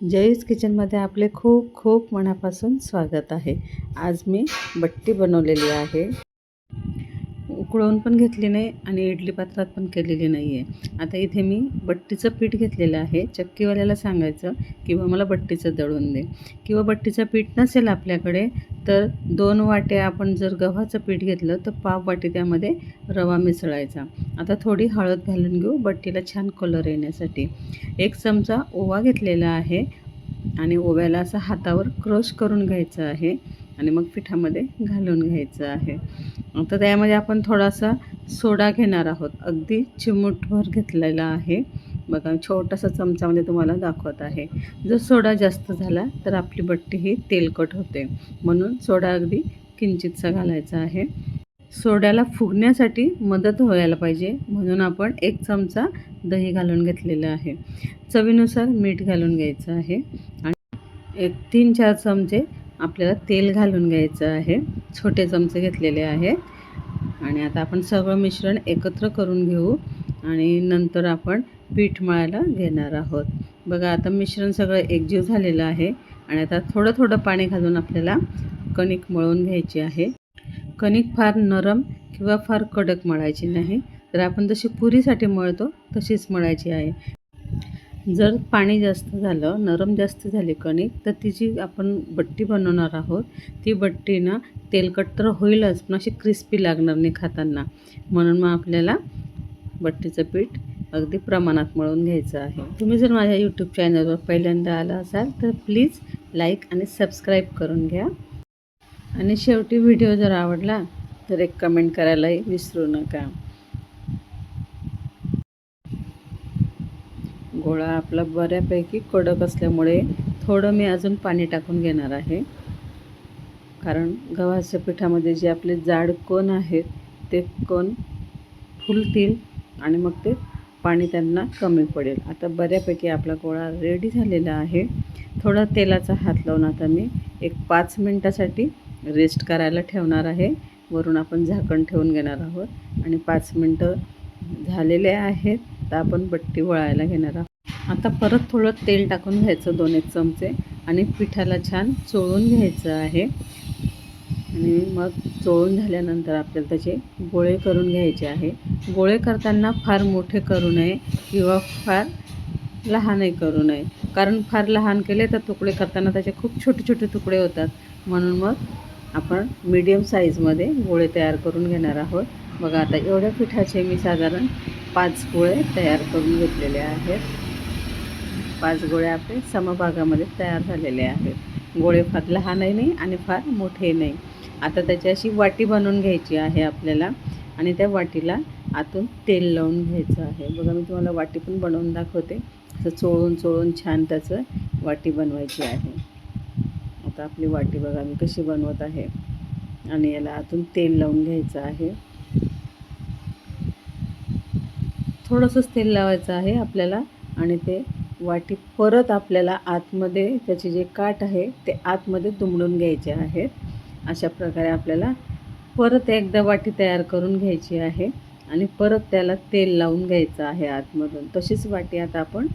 जयीस किचनमध्ये आपले खूप खूप मनापासून स्वागत आहे. आज मी बट्टी बनवलेली आहे. उकळून पण घेतली नाही आणि इडली पात्रात पण केलेली नाही आहे आता इथे मी बट्टीचं पीठ घेतलेलं आहे. चक्कीवाल्याला सांगायचं किंवा मला बट्टीचं दळून दे. किंवा बट्टीचं पीठ नसेल आपल्याकडे तर दोन वाट्या आपण जर गव्हाचं पीठ घेतलं तर पाव वाटी त्यामध्ये रवा मिसळायचा. आता थोडी हळद घालून घेऊ बट्टीला छान कलर येण्यासाठी. एक चमचा ओवा घेतलेला आहे आणि ओव्याला असं हातावर क्रश करून घ्यायचं आहे. आणि मग पिठामध्ये घालून घ्यायचं आहे. तर त्यामध्ये आपण थोडासा सोडा घेणार आहोत. अगदी चिमूटभर घेतलेला आहे. बघा छोटासा चमचामध्ये तुम्हाला दाखवत आहे. जर सोडा जास्त झाला तर आपली बट्टी ही तेलकट होते. म्हणून सोडा अगदी किंचितसा घालायचा आहे. सोड्याला फुगण्यासाठी मदत व्हायला पाहिजे. म्हणून आपण एक चमचा दही घालून घेतलेलं आहे. चवीनुसार मीठ घालून घ्यायचं आहे. आणि एक तीन चार चमचे आपल्याला तेल घालून घ्यायचं आहे. छोटे चमचे घेतलेले आहेत. आणि आता आपण सगळं मिश्रण एकत्र करून घेऊ आणि नंतर आपण पीठ मळायला घेणार आहोत. बघा आता मिश्रण सगळं एकजीव झालेलं आहे. आणि आता थोडं थोडं पाणी घालून आपल्याला कणिक मळून घ्यायची आहे. कणिक फार नरम किंवा फार कडक मळायची नाही. तर आपण जशी पुरीसाठी मळतो तशीच मळायची आहे. जर पाणी जास्त झालं नरम जास्त झाली कणिक तर तिची आपण बट्टी बनवणार आहोत ती बट्टी ना तेलकट तर होईलच पण अशी क्रिस्पी लागणार नाही खाताना. म्हणून मग आपल्याला बट्टीचं पीठ अगदी प्रमाणात मळून घ्यायचं आहे. तुम्ही जर माझ्या यूट्यूब चॅनलवर पहिल्यांदा आला असाल तर प्लीज लाईक आणि सबस्क्राईब करून घ्या. आणि शेवटी व्हिडिओ जर आवडला तर एक कमेंट करायलाही विसरू नका. गोळा आपला बऱ्यापैकी कडक असल्यामुळे थोडं मी अजून पाणी टाकून घेणार आहे. कारण गव्हाच्या पिठामध्ये जे आपले जाड कोण आहेत ते कोण फुलतील आणि मग ते पाणी त्यांना कमी पडेल. आता बऱ्यापैकी आपला गोळा रेडी झालेला आहे. थोडा तेलाचा हात लावून आता मी एक पाच मिनटासाठी रेस्ट करायला ठेवणार आहे. वरून आपण झाकण ठेवून घेणार आहोत. आणि पाच मिनटं झालेले आहेत तर आपण बट्टी वळायला घेणार आहोत. आता परत थोडं तेल टाकून घ्यायचं दोन एक चमचे आणि पिठाला छान चोळून घ्यायचं आहे. आणि मग चोळून झाल्यानंतर आपल्याला त्याचे गोळे करून घ्यायचे आहे. गोळे करताना फार मोठे करू नये किंवा फार लहानही करू नये. कारण फार लहान केले तर तुकडे करताना त्याचे खूप छोटे छोटे तुकडे होतात. म्हणून मग आपण मीडियम साईजमध्ये गोळे तयार करून घेणार आहोत. बघा आता एवढ्या पिठाचे मी साधारण पाच गोळे तयार करून घेतलेले आहेत. पाच गोळे आपले समभागामध्ये तयार झालेले आहेत. गोळे फार लहानही नाही आणि फार मोठे नाही. आता त्याची अशी वाटी बनवून घ्यायची आहे आपल्याला आणि त्या वाटीला आतून तेल लावून घ्यायचं आहे. बघा मी तुम्हाला वाटी पण बनवून दाखवते. असं चोळून चोळून छान त्याचं वाटी बनवायची आहे. आता आपली वाटी बघा मी कशी बनवत आहे. आणि याला आतून तेल लावून घ्यायचं आहे. थोडंसंच तेल लावायचं आहे आपल्याला आणि ते वाटी परत आपल्याला आतमध्ये त्याचे जे काठ आहे ते आतमध्ये दुमडून घ्यायचे आहेत. अशा प्रकारे आपल्याला परत एकदा वाटी तयार करून घ्यायची आहे आणि परत त्याला तेल लावून घ्यायचं आहे आतमधून. तशीच वाटी आता आपण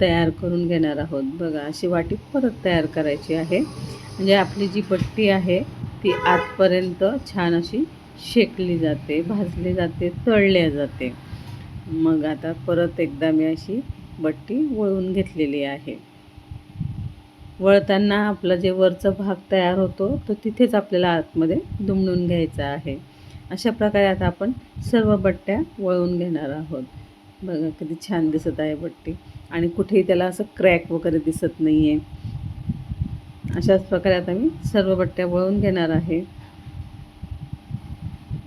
तयार करून घेणार आहोत. बघा अशी वाटी परत तयार करायची आहे. म्हणजे आपली जी पट्टी आहे ती आतपर्यंत छान अशी शेकली जाते भाजली जाते तळल्या जाते. मग आता परत एकदा मी अशी बट्टी वळून घेतलेली आहे. वळताना आपला जे वरचा भाग तयार होतो तो तिथेच आपल्याला आतमध्ये दुमडून घ्यायचा आहे. अशा प्रकारे आता आपण सर्व बट्ट्या वळून घेणार आहोत. बघा किती छान दिसत आहे बट्टी. आणि कुठेही त्याला असं क्रॅक वगैरे दिसत नाही आहे अशाच प्रकारे आता मी सर्व बट्ट्या वळून घेणार आहे.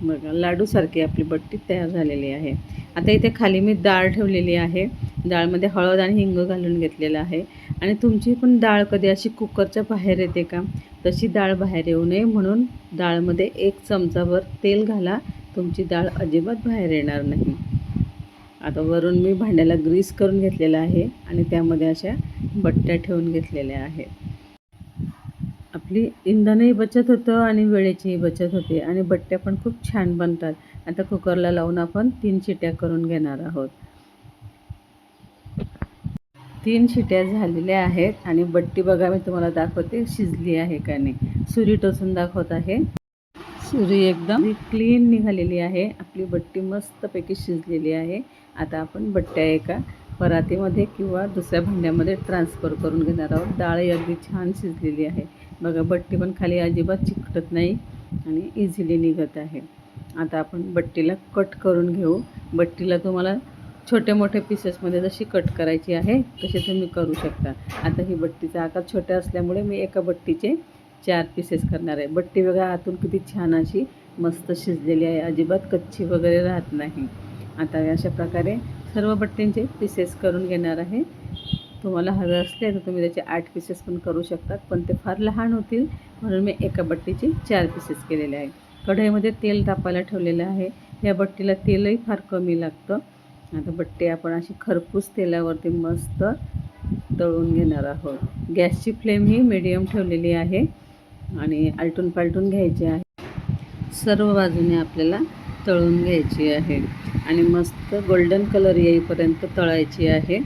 बघा लाडूसारखी आपली बट्टी तयार झालेली आहे. आता इथे खाली मी डाळ ठेवलेली आहे. डाळमध्ये हळद आणि हिंग घालून घेतलेलं आहे. आणि तुमची पण डाळ कधी अशी कुकरच्या बाहेर येते का? तशी डाळ बाहेर येऊ नये. म्हणून डाळमध्ये एक चमचाभर तेल घाला. तुमची डाळ अजिबात बाहेर येणार नाही. आता वरून मी भांड्याला ग्रीस करून घेतलेलं आहे आणि त्यामध्ये अशा बट्ट्या ठेवून घेतलेल्या आहेत. आपली इंधनही बचत होतं आणि वेळेचीही बचत होते. आणि बट्ट्या पण खूप छान बनतात. आता कुकरला लावून आपण तीन शिट्या करून घेणार आहोत. तीन शिट्या झालेल्या आहेत आणि बट्टी बघा मी तुम्हाला दाखवते शिजली आहे का नाही. सुरी टोचून दाखवत आहे. सुरी एकदम क्लीन निघालेली आहे. आपली बट्टी मस्तपैकी शिजलेली आहे. आता आपण बट्ट्या एका परातीमध्ये किंवा दुसऱ्या भांड्यामध्ये ट्रान्सफर करून घेणार आहोत. डाळ अगदी छान शिजलेली आहे. बघा बट्टी पण खाली अजिबात चिकटत नाही आणि इझिली निघत आहे. आता आपण बट्टीला कट करून घेऊ. बट्टीला तुम्हाला छोटे मोठे पीसेसमध्ये जशी कट करायची आहे तसे तुम्ही करू शकता. आता ही बट्टीचा आकार छोट्या असल्यामुळे मी एका बट्टीचे चार पीसेस करणार आहे. बट्टी बघा आतून किती छान अशी मस्त शिजलेली आहे. अजिबात कच्ची वगैरे राहत नाही. आता अशा प्रकारे सर्व बट्टींचे पीसेस करून घेणार आहे. तुम्हाला हवे असले तर तुम्ही त्याचे आठ पीसेस पण करू शकतात पण ते फार लहान होतील म्हणून मी एका बट्टीचे चार पीसेस केलेले आहे. कढईमध्ये तेल तापायला ठेवलेलं आहे. या बट्टीला तेलही फार कमी लागतं. आता बट्टी आपण अशी खरपूस तेलावरती मस्त तळून घेणार आहोत. गॅसची फ्लेम ही मिडियम ठेवलेली आहे आणि आलटून पालटून घ्यायची आहे. सर्व बाजूने आपल्याला तळून घ्यायची आहे आणि मस्त गोल्डन कलर येईपर्यंत तळायची आहे.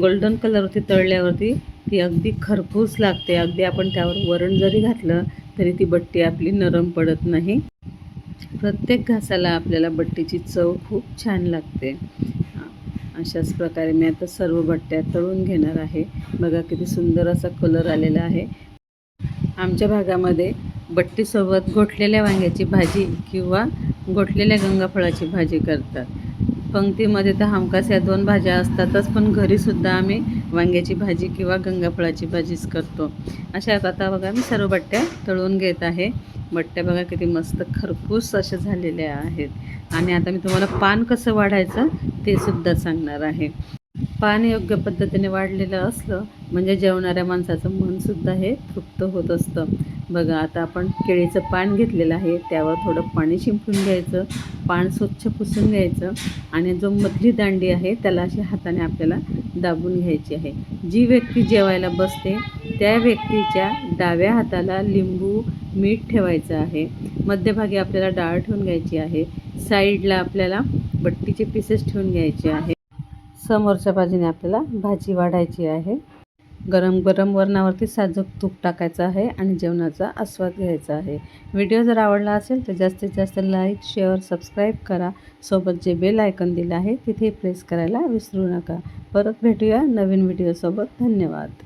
गोल्डन कलरवरती तळल्यावरती ती अगदी खरपूस लागते. अगदी आपण त्यावर वरण जरी घातलं तरी ती बट्टी आपली नरम पडत नाही. प्रत्येक घासाला आपल्याला बट्टीची चव खूप छान लागते. अशाच प्रकारे मी आता सर्व बट्ट्या तळून घेणार आहे. बघा किती सुंदर असा कलर आलेला आहे. आमच्या भागामध्ये बट्टीसोबत गोठलेल्या वांग्याची भाजी किंवा गोठलेल्या गंगाफळाची भाजी करतात. पंक्तीमध्ये तर हमखास या दोन भाज्या असतातच पण घरीसुद्धा आम्ही वांग्याची भाजी किंवा गंगाफळाची भाजीच करतो. अशा आता बघा मी सर्व बट्ट्या तळून घेत आहे. बट्ट्या बघा किती मस्त खरपूस अशा झालेल्या आहेत. आणि आता मी तुम्हाला पान कसं वाढायचं ते सुद्धा सांगणार आहे. पान योग्य पद्धतीने वाढलेलं असलं म्हणजे जेवणाऱ्या माणसाचं मनसुद्धा हे तृप्त होत असतं. बघा आता आपण केळीचं पान घेतलेलं आहे त्यावर थोडं पाणी शिंपून घ्यायचं पान स्वच्छ पुसून घ्यायचं आणि जो मधली दांडी आहे त्याला अशी हाताने आपल्याला दाबून घ्यायची आहे. जी व्यक्ती जेवायला बसते त्या व्यक्तीच्या डाव्या हाताला लिंबू मीठ ठेवायचं आहे. मध्यभागी आपल्याला डाळ ठेवून घ्यायची आहे. साईडला आपल्याला बट्टीचे पीसेस ठेवून घ्यायचे आहे. समोरच्या बाजूने आपल्याला भाजी वाढायची आहे. गरम गरम वरणावरती साजूक तूप टाकायचं आहे आणि जेवणाचा आस्वाद घ्यायचा आहे. व्हिडिओ जर आवडला असेल तर जास्तीत जास्त लाईक शेअर सबस्क्राईब करा. सोबत जे बेल आयकन दिलं आहे तिथे प्रेस करायला विसरू नका. परत भेटूया नवीन व्हिडिओसोबत. धन्यवाद.